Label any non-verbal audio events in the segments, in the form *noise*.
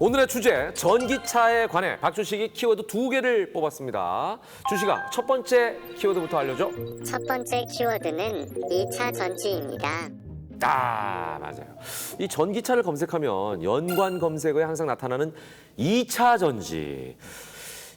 오늘의 주제 전기차에 관해 박준식이 키워드 두 개를 뽑았습니다. 준식아 첫 번째 키워드부터 알려줘. 첫 번째 키워드는 2차 전지입니다. 아 맞아요. 이 전기차를 검색하면 연관 검색어에 항상 나타나는 2차 전지.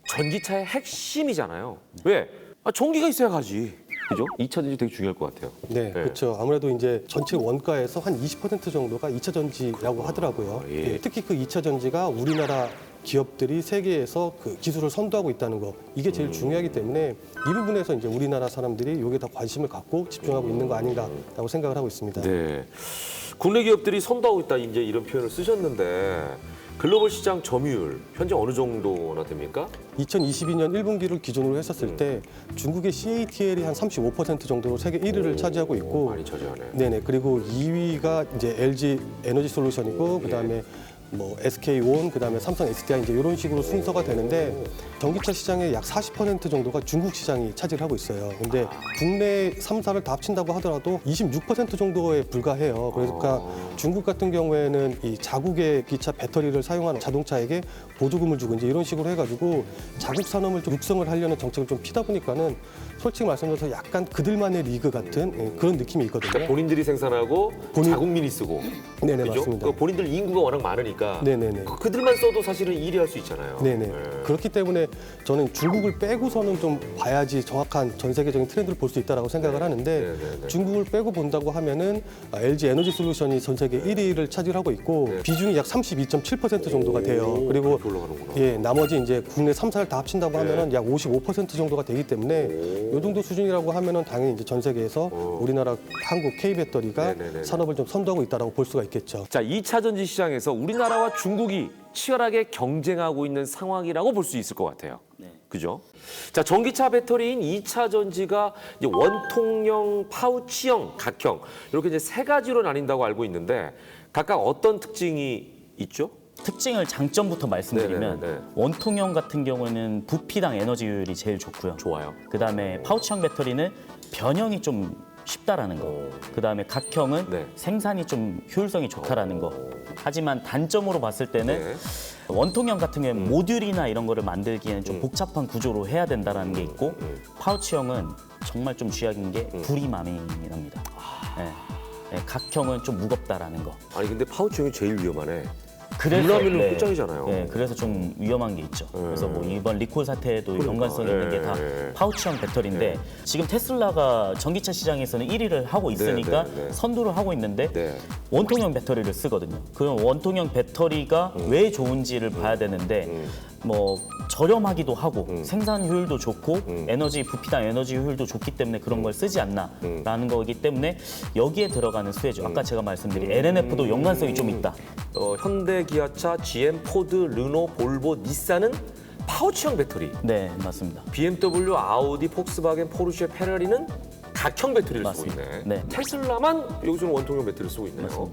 전기차의 핵심이잖아요. 왜? 아, 전기가 있어야 가지. 그죠? 2차 전지 되게 중요할 것 같아요. 네, 그렇죠. 아무래도 이제 전체 원가에서 한 20% 정도가 2차 전지라고 하더라고요. 예. 예, 특히 그 2차 전지가 우리나라 기업들이 세계에서 그 기술을 선도하고 있다는 거 이게 제일 중요하기 때문에 이 부분에서 이제 우리나라 사람들이 여기에 다 관심을 갖고 집중하고 있는 거 아닌가라고 생각을 하고 있습니다. 네. 국내 기업들이 선도하고 있다 이제 이런 표현을 쓰셨는데 글로벌 시장 점유율 현재 어느 정도나 됩니까? 2022년 1분기를 기준으로 했었을 때 중국의 CATL이 한 35% 정도로 세계 1위를 차지하고 있고 많이 차지하네. 네네 그리고 2위가 이제 LG 에너지 솔루션이고 그다음에 뭐 SK온 그다음에 삼성 SDI 이제 이런 식으로 순서가 되는데 전기차 시장의 약 40% 정도가 중국 시장이 차지를 하고 있어요. 근데 국내 3사를 다 합친다고 하더라도 26% 정도에 불과해요. 그러니까 중국 같은 경우에는 이 자국의 기차 배터리를 사용하는 자동차에게 보조금을 주고 이제 이런 식으로 해가지고 자국 산업을 좀 육성을 하려는 정책을 좀 피다 보니까는 솔직히 말씀드려서 약간 그들만의 리그 같은 예, 그런 느낌이 있거든요. 그러니까 본인들이 생산하고 본인- 자국민이 쓰고 네네? 맞습니다. 그 본인들 인구가 워낙 많으니까 네네네. 그- 그들만 써도 사실은 1위 할수 있잖아요. 네네. 네. 그렇기 때문에 저는 중국을 빼고서는 좀 봐야지 정확한 전 세계적인 트렌드를 볼 수 있다라고 생각을 하는데 네네네. 중국을 빼고 본다고 하면은 아, LG 에너지 솔루션이 전 세계 1위를 차지하고 있고 네. 비중이 약 32.7% 정도가 돼요. 오, 그리고 그렇게 올라가는구나. 예, 나머지 이제 국내 3사를 다 합친다고 네. 하면은 약 55% 정도가 되기 때문에 이 정도 수준이라고 하면은 당연히 이제 전 세계에서 우리나라 한국 K 배터리가 네네네네. 산업을 좀 선도하고 있다라고 볼 수가 있겠죠. 자, 2차 전지 시장에서 우리나라 와 중국이 치열하게 경쟁하고 있는 상황이라고 볼 수 있을 것 같아요. 그죠? 자, 전기차 배터리인 2차 전지가 이제 원통형, 파우치형, 각형 이렇게 이제 세 가지로 나뉜다고 알고 있는데 각각 어떤 특징이 있죠? 특징을 장점부터 말씀드리면 네네네. 원통형 같은 경우에는 부피당 에너지율이 제일 좋고요. 좋아요. 그다음에 파우치형 배터리는 변형이 좀 쉽다라는 거. 그다음에 각형은 네. 생산이 좀 효율성이 좋다라는 거. 하지만 단점으로 봤을 때는 네. 원통형 같은 경우는 모듈이나 이런 거를 만들기에는 좀 복잡한 구조로 해야 된다라는 게 있고 파우치형은 정말 좀 쥐약인 게 불이 많이 납니다. 예. 예, 각형은 좀 무겁다라는 거. 아니 근데 파우치형이 제일 위험하네. 그래서 물라면은 끝장이잖아요. 네, 그래서 좀 위험한 게 있죠. 그래서 뭐 이번 리콜 사태에도 연관성 있는 게 다 네. 파우치형 배터리인데 지금 테슬라가 전기차 시장에서는 1위를 하고 있으니까 네, 네. 선두를 하고 있는데 네. 원통형 배터리를 쓰거든요. 그럼 원통형 배터리가 음. 왜 좋은지를 봐야 되는데 뭐 저렴하기도 하고 음. 생산 효율도 좋고 에너지 부피당 에너지 효율도 좋기 때문에 그런 걸 쓰지 음. 않나라는 거기 때문에 여기에 들어가는 수혜죠. 아까 제가 말씀드린 LNF도 연관성이 좀 있다. 어, 현대, 기아차, GM, 포드, 르노, 볼보, 닛산은 파우치형 배터리. 네, 맞습니다. BMW, 아우디, 폭스바겐, 포르쉐, 페라리는 각형 배터리를 맞습니다. 쓰고 있네. 네. 테슬라만 여기서는 원통형 배터리를 쓰고 있네요.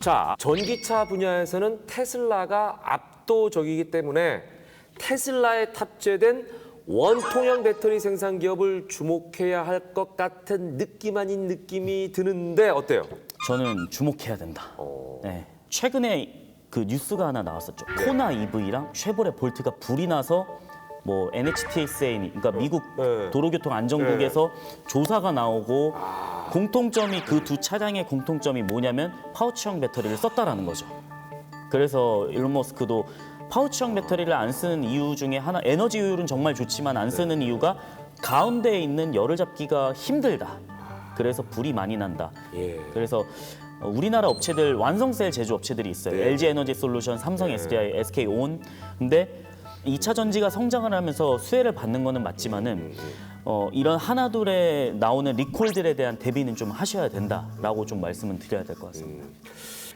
자, 전기차 분야에서는 테슬라가 압도적이기 때문에 테슬라에 탑재된 원통형 배터리 생산 기업을 주목해야 할 것 같은 느낌 아닌 느낌이 드는데 어때요? 저는 주목해야 된다. 어. 네. 최근에 그 뉴스가 하나 나왔었죠. 코나 EV랑 쉐보레 볼트가 불이 나서 뭐 NHTSA, 그러니까 미국 네. 도로교통 안전국에서 조사가 나오고 공통점이 그 두 차량의 공통점이 뭐냐면 파우치형 배터리를 썼다라는 거죠. 그래서 일론 머스크도 파우치형 배터리를 안 쓰는 이유 중에 하나 에너지 효율은 정말 좋지만 안 쓰는 이유가 가운데에 있는 열을 잡기가 힘들다. 그래서 불이 많이 난다. 예. 그래서 어, 우리나라 업체들 완성셀 제조 업체들이 있어요. 네. LG 에너지 솔루션, 삼성 SDI, SK 온. 근데 2차 전지가 성장을 하면서 수혜를 받는 거는 맞지만은 어, 이런 하나 둘에 나오는 리콜들에 대한 대비는 좀 하셔야 된다라고 좀 말씀을 드려야 될 것 같습니다.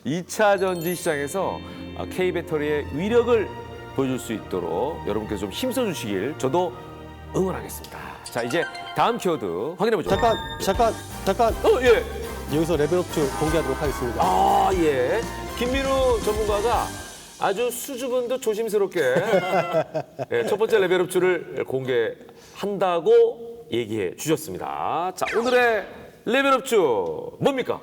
2차 전지 시장에서 K 배터리의 위력을 보여줄 수 있도록 여러분께서 좀 힘써 주시길 저도 응원하겠습니다. 자, 이제 다음 키워드 확인해 보죠. 잠깐 잠깐 잠깐 어, 예. 여기서 레벨업주 공개하도록 하겠습니다. 아, 예. 김민우 전문가가 아주 수줍은도 조심스럽게 예, 첫 번째 레벨업주를 공개한다고 얘기해 주셨습니다. 자, 오늘의 레벨업주 뭡니까?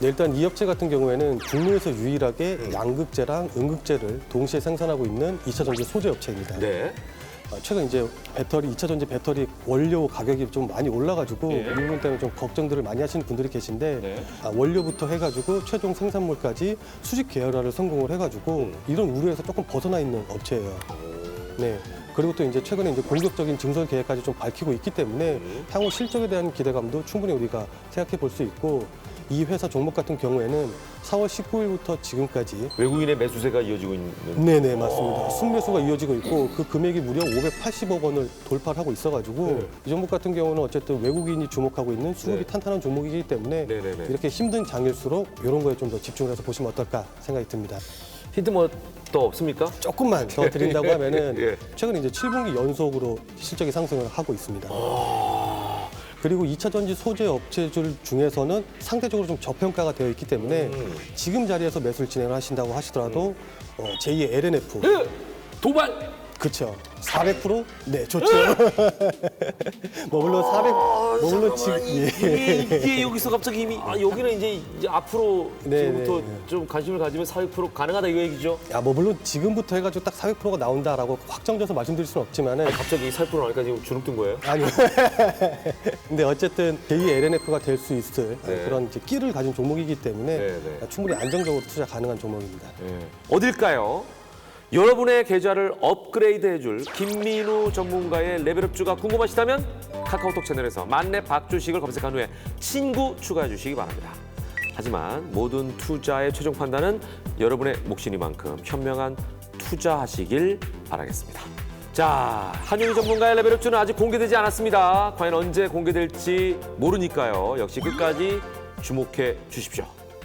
네, 일단 이 업체 같은 경우에는 국내에서 유일하게 양극재랑 음극재를 동시에 생산하고 있는 2차 전지 소재 업체입니다. 네. 아, 최근 이제 배터리, 2차 전지 배터리 원료 가격이 좀 많이 올라가지고 예. 이 부분 때문에 좀 걱정들을 많이 하시는 분들이 계신데 네. 아, 원료부터 해가지고 최종 생산물까지 수직 계열화를 성공을 해가지고 이런 우려에서 조금 벗어나 있는 업체예요. 네. 그리고 또 이제 최근에 이제 공격적인 증설 계획까지 좀 밝히고 있기 때문에 향후 실적에 대한 기대감도 충분히 우리가 생각해 볼 수 있고 이 회사 종목 같은 경우에는 4월 19일부터 지금까지 외국인의 매수세가 이어지고 있는. 네네 맞습니다. 순매수가 이어지고 있고 그 금액이 무려 580억 원을 돌파를 하고 있어가지고 이 종목 같은 경우는 어쨌든 외국인이 주목하고 있는 수급이 네. 탄탄한 종목이기 때문에 네네네. 이렇게 힘든 장일수록 이런 거에 좀 더 집중을 해서 보시면 어떨까 생각이 듭니다. 힌트 뭐 더 없습니까? 조금만 더 드린다고 *laughs* 하면은 예. 최근 이제 7분기 연속으로 실적이 상승을 하고 있습니다. 그리고 2차 전지 소재 업체들 중에서는 상대적으로 좀 저평가가 되어 있기 때문에 음. 지금 자리에서 매수를 진행을 하신다고 하시더라도 어, 제2의 LNF 예! 도발! 그렇죠. 400%? 네, 좋죠. 뭐 물론 400, 뭐 물론 지금 예. 이게, 이게 여기서 갑자기 이미 아, 여기는 이제, 이제 앞으로 네, 지금부터 네. 좀 관심을 가지면 400% 가능하다 이거 얘기죠? 야, 뭐 물론 지금부터 해가지고 딱 400%가 나온다라고 확정져서 말씀드릴 수는 없지만은 아니, 갑자기 400% 나니까 지금 주눅 든 거예요? 아니. *laughs* 근데 어쨌든 제2의 LNF가 될 수 있을 네. 그런 이제 끼를 가진 종목이기 때문에 네, 네. 충분히 안정적으로 투자 가능한 종목입니다. 어딜까요? 여러분의 계좌를 업그레이드 해줄 김민우 전문가의 레벨업주가 궁금하시다면 카카오톡 채널에서 만렙 박주식을 검색한 후에 친구 추가해 주시기 바랍니다. 하지만 모든 투자의 최종 판단은 여러분의 몫이니만큼 현명한 투자하시길 바라겠습니다. 자, 한윤희 전문가의 레벨업주는 아직 공개되지 않았습니다. 과연 언제 공개될지 모르니까요. 역시 끝까지 주목해 주십시오.